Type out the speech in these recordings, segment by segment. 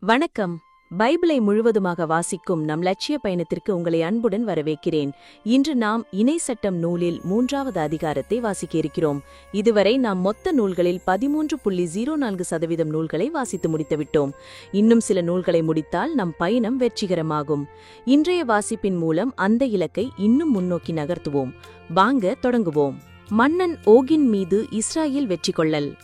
வணக்கம். பைபிளை முழுவதுமாக வாசிக்கும் நம் லட்சிய பயணத்திற்கு உங்களை அன்புடன் வரவேற்கிறேன். இன்று நாம் இணை சட்டம் நூலில் மூன்றாவது அதிகாரத்தை வாசிக்க இருக்கிறோம். இதுவரை நாம் மொத்த நூல்களில் பதிமூன்று புள்ளி ஜீரோ நான்கு சதவீதம் நூல்களை வாசித்து முடித்துவிட்டோம். இன்னும் சில நூல்களை முடித்தால் நம் பயணம் வெற்றிகரமாகும். இன்றைய வாசிப்பின் மூலம் அந்த இலக்கை இன்னும் முன்னோக்கி நகர்த்துவோம். வாங்க தொடங்குவோம். மன்னன் ஓகின் மீது இஸ்ராயேல் வெற்றி கொள்ளல்.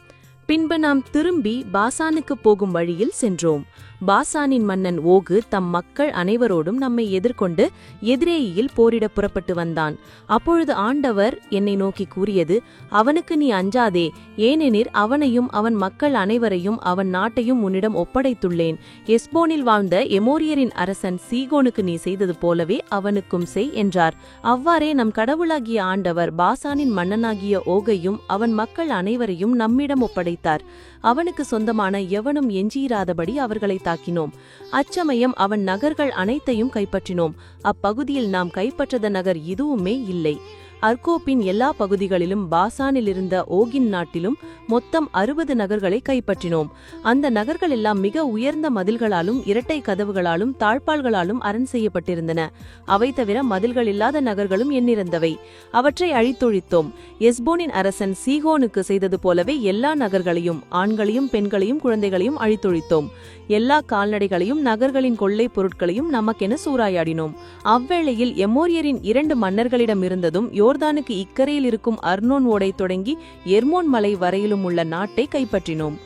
பின்பு நாம் திரும்பி பாசானுக்கு போகும் வழியில் சென்றோம். பாசானின் மன்னன் ஓகு தம் மக்கள் அனைவரோடும் நம்மை எதிர்கொண்டு எதிரேயில் போரிட புறப்பட்டு வந்தான். அப்பொழுது ஆண்டவர் என்னை நோக்கி கூறியது அவனுக்கு நீ அஞ்சாதே ஏனெனில் அவனையும் அவன் மக்கள் அனைவரையும் அவன் நாட்டையும் உன்னிடம் ஒப்படைத்துள்ளேன். எஸ்போனில் வாழ்ந்த எமோரியரின் அரசன் சீகோனுக்கு நீ செய்தது போலவே அவனுக்கும் செய் என்றார். அவ்வாறே நம் கடவுளாகிய ஆண்டவர் பாசானின் மன்னனாகிய ஓகையும் அவன் மக்கள் அனைவரையும் நம்மிடம் ஒப்படை அழைத்தார் அவனுக்கு சொந்தமான எவனும் எஞ்சியிராதபடி அவர்களை தாக்கினோம். அச்சமயம் அவன் நகர்கள் அனைத்தையும் கைப்பற்றினோம். அப்பகுதியில் நாம் கைப்பற்றத நகர் இதுவுமே இல்லை. அர்கோப்பின் எல்லா பகுதிகளிலும் பாசானில் இருந்த ஓகின் நாட்டிலும் மொத்தம் அறுபது நகர்களை கைப்பற்றினோம். அந்த நகர்கள் எல்லாம் மிக உயர்ந்த மதில்களாலும் இரட்டை கதவுகளாலும் தாழ்பால்களாலும் அரண் செய்யப்பட்டிருந்தன. அவை தவிர மதில்கள் இல்லாத நகர்களும் எண்ணிறந்தவை. அவற்றை அழித்தொழித்தோம். எஸ்போனின் அரசன் சீகோனுக்கு செய்தது போலவே எல்லா நகர்களையும் ஆண்களையும் பெண்களையும் குழந்தைகளையும் அழித்தொழித்தோம். எல்லா கால்நடைகளையும் நகர்களின் கொள்ளை பொருட்களையும் நமக்கென சூறாயாடினோம். அவ்வேளையில் எமோரியரின் இரண்டு மன்னர்களிடம் இருந்ததும் யோர்தானுக்கு இக்கரையில் இருக்கும் அர்னோன் ஓடை தொடங்கி எர்மோன் மலை வரையிலும் உள்ள நாட்டை கைப்பற்றினோம்.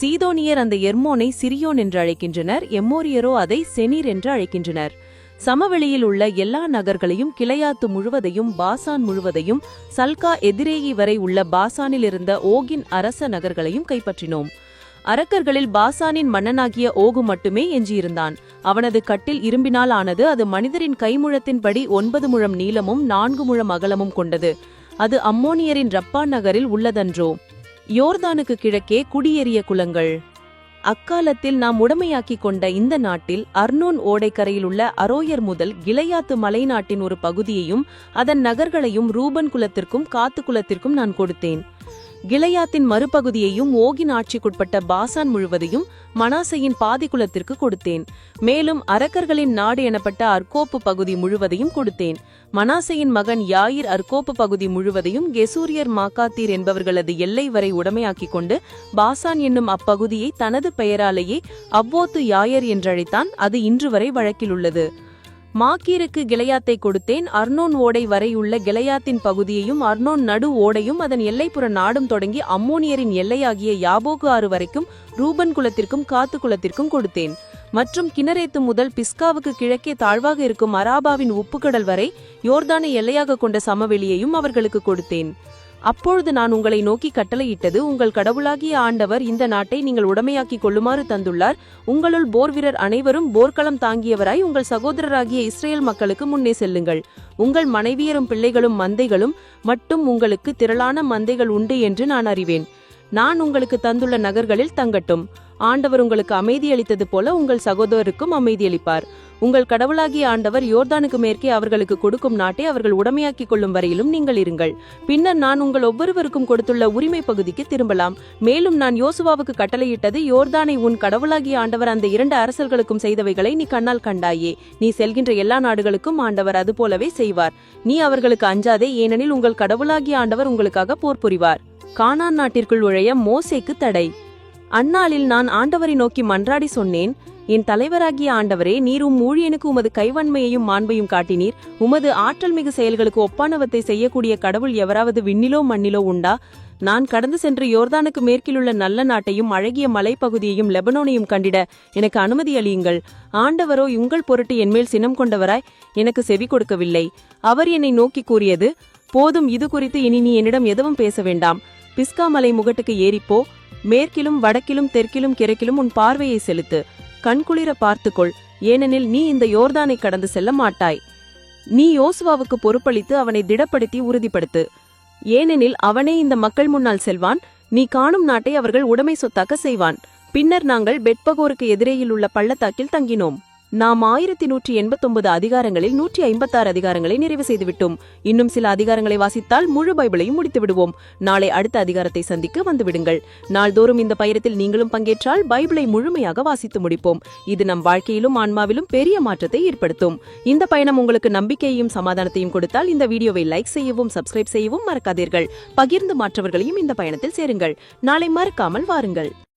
சீதோனியர் அந்த எர்மோனை சிரியோன் என்று அழைக்கின்றனர் எம்மோரியரோ அதை செனீர் என்று அழைக்கின்றனர். சமவெளியில் உள்ள எல்லா நகர்களையும் கிளையாத்து முழுவதையும் பாசான் முழுவதையும் சல்கா எதிரேயி வரை உள்ள பாசானில் இருந்த ஓகின் அரச நகர்களையும் கைப்பற்றினோம். அரக்கர்களில் பாசானின் மன்னனாகிய ஓகு மட்டுமே எஞ்சியிருந்தான். அவனது கட்டில் இரும்பினால் ஆனது அது மனிதரின் கைமுழத்தின்படி ஒன்பது முழம் நீளமும் நான்கு முழம் அகலமும் கொண்டது. அது அம்மோனியரின் ரப்பா நகரில் உள்ளதன்றோ. யோர்தானுக்கு கிழக்கே குடியேறிய குலங்கள். அக்காலத்தில் நாம் உடமையாக்கிக் கொண்ட இந்த நாட்டில் அர்னோன் ஓடைக்கரையில் உள்ள அரோயர் முதல் கிளையாத்து மலைநாட்டின் ஒரு பகுதியையும் அதன் நகர்களையும் ரூபன் குலத்திற்கும் காத்து குலத்திற்கும் நான் கொடுத்தேன். கிளையாத்தின் மறுபகுதியையும் ஓகின் ஆட்சிக்குட்பட்ட பாசான் முழுவதையும் மனாசையின் பாதிக்குலத்திற்கு கொடுத்தேன். மேலும் அரக்கர்களின் நாடு எனப்பட்ட அர்கோப்பு பகுதி முழுவதையும் கொடுத்தேன். மனாசையின் மகன் யாயிர் அர்கோப்பு பகுதி முழுவதையும் கெசூரியர் மாக்காத்தீர் என்பவர்களது எல்லை வரை உடமையாக்கிக் கொண்டு பாசான் என்னும் அப்பகுதியை தனது பெயராலேயே அவ்வோத்து யாயர் என்றழைத்தான் அது இன்று வரை வழக்கில் உள்ளது. மாக்கீருக்கு கிளையாத்தை கொடுத்தேன். அர்னோன் ஓடை வரையுள்ள கிளையாத்தின் பகுதியையும் அர்னோன் நடு ஓடையும் அதன் எல்லைப்புற நாடும் தொடங்கி அம்மோனியரின் எல்லையாகிய யாபோகு ஆறு வரைக்கும் ரூபன் குலத்திற்கும் காத்து குலத்திற்கும் கொடுத்தேன். மற்றும் கிணரேத்து முதல் பிஸ்காவுக்கு கிழக்கே தாழ்வாக இருக்கும் அராபாவின் உப்புக்கடல் வரை யோர்தானை எல்லையாக கொண்ட சமவெளியையும் அவர்களுக்கு கொடுத்தேன். அப்பொழுது நான் உங்களை நோக்கி கட்டளையிட்டது உங்கள் கடவுளாகிய ஆண்டவர் இந்த நாட்டை நீங்கள் உடமையாக்கிக் கொள்ளுமாறு தந்துள்ளார். உங்களுள் போர் வீரர் அனைவரும் போர்க்களம் தாங்கியவராய் உங்கள் சகோதரராகிய இஸ்ரேல் மக்களுக்கு முன்னே செல்லுங்கள். உங்கள் மனைவியரும் பிள்ளைகளும் மந்தைகளும் மட்டும் உங்களுக்கு திரளான மந்தைகள் உண்டு என்று நான் அறிவேன். நான் உங்களுக்கு தந்துள்ள நகர்களில் தங்கட்டும். ஆண்டவர் உங்களுக்கு அமைதியளித்தது போல உங்கள் சகோதரருக்கும் அமைதியளிப்பார். உங்கள் கடவுளாகிய ஆண்டவர் யோர்தானுக்கு மேற்கே அவர்களுக்கு கொடுக்கும் நாட்டை அவர்கள் உடமையாக்கிக் கொள்ளும் வரையிலும் நீங்கள் இருங்கள். பின்னர் நான் உங்கள் ஒவ்வொருவருக்கும் கொடுத்துள்ள உரிமை பகுதிக்கு திரும்பலாம். மேலும் நான் யோசுவாவுக்கு கட்டளையிட்டது யோர்தானை உன் கடவுளாகிய ஆண்டவர் அந்த இரண்டு அரசர்களுக்கும் செய்தவைகளை நீ கண்ணால் கண்டாயே. நீ செல்கின்ற எல்லா நாடுகளுக்கும் ஆண்டவர் அதுபோலவே செய்வார். நீ அவர்களுக்கு அஞ்சாதே ஏனெனில் உங்கள் கடவுளாகிய ஆண்டவர் உங்களுக்காக போர் புரிவார். கானான் நாட்டிற்குள் உழைய மோசேக்கு தடை. அந்நாளில் நான் ஆண்டவரை நோக்கி மன்றாடி சொன்னேன் என் தலைவராகிய ஆண்டவரே நீர் உம் ஊழியனுக்கு உமது கைவன்மையையும் மாண்பையும் காட்டினீர். உமது ஆற்றல் மிகு செயல்களுக்கு ஒப்பானவத்தை செய்யக்கூடிய கடவுள் எவராவது விண்ணிலோ மண்ணிலோ உண்டா? நான் கடந்து சென்று யோர்தானுக்கு மேற்கிலுள்ள நல்ல நாட்டையும் அழகிய மலைப்பகுதியையும் லெபனோனையும் கண்டிட எனக்கு அனுமதி அளியுங்கள். ஆண்டவரோ உங்கள் பொருட்டு என்மேல் சினம் கொண்டவராய் எனக்கு செவி கொடுக்கவில்லை. அவர் என்னை நோக்கி கூறியது போதும் இது குறித்து இனி நீ என்னிடம் எதுவும் பேச வேண்டாம். பிஸ்கா மலை முகட்டுக்கு ஏறிப்போ மேற்கிலும் வடக்கிலும் தெற்கிலும் கிழக்கிலும் உன் பார்வையை செலுத்து. கண்குளிர பார்த்துக்கொள். ஏனெனில் நீ இந்த யோர்தானை கடந்து செல்ல மாட்டாய். நீ யோசுவாவுக்கு பொறுப்பளித்து அவனை திடப்படுத்தி உறுதிப்படுத்து. ஏனெனில் அவனே இந்த மக்கள் முன்னால் செல்வான். நீ காணும் நாட்டை அவர்கள் உடைமை சொத்தாக்க செய்வான். பின்னர் நாங்கள் பெட்பகோருக்கு எதிரேயில் உள்ள பள்ளத்தாக்கில் தங்கினோம். நாம் ஆயிரத்தி நூற்றி எண்பத்தொன்பது அதிகாரங்களில் நூற்றி ஐம்பத்தாறு அதிகாரங்களை நிறைவு செய்துவிட்டோம். இன்னும் சில அதிகாரங்களை வாசித்தால் முழு பைபிளையும் முடித்து விடுவோம் நாளை அடுத்த அதிகாரத்தை சந்திக்க வந்துவிடுங்கள். நாள்தோறும் இந்த பயணத்தில் நீங்களும் பங்கேற்றால் பைபிளை முழுமையாக வாசித்து முடிப்போம். இது நம் வாழ்க்கையிலும் ஆன்மாவிலும் பெரிய மாற்றத்தை ஏற்படுத்தும். இந்த பயணம் உங்களுக்கு நம்பிக்கையையும் சமாதானத்தையும் கொடுத்தால் இந்த வீடியோவை லைக் செய்யவும் சப்ஸ்கிரைப் செய்யவும் மறக்காதீர்கள். பகிர்ந்து மற்றவர்களையும் இந்த பயணத்தில் சேருங்கள். நாளை மறக்காமல் வாருங்கள்.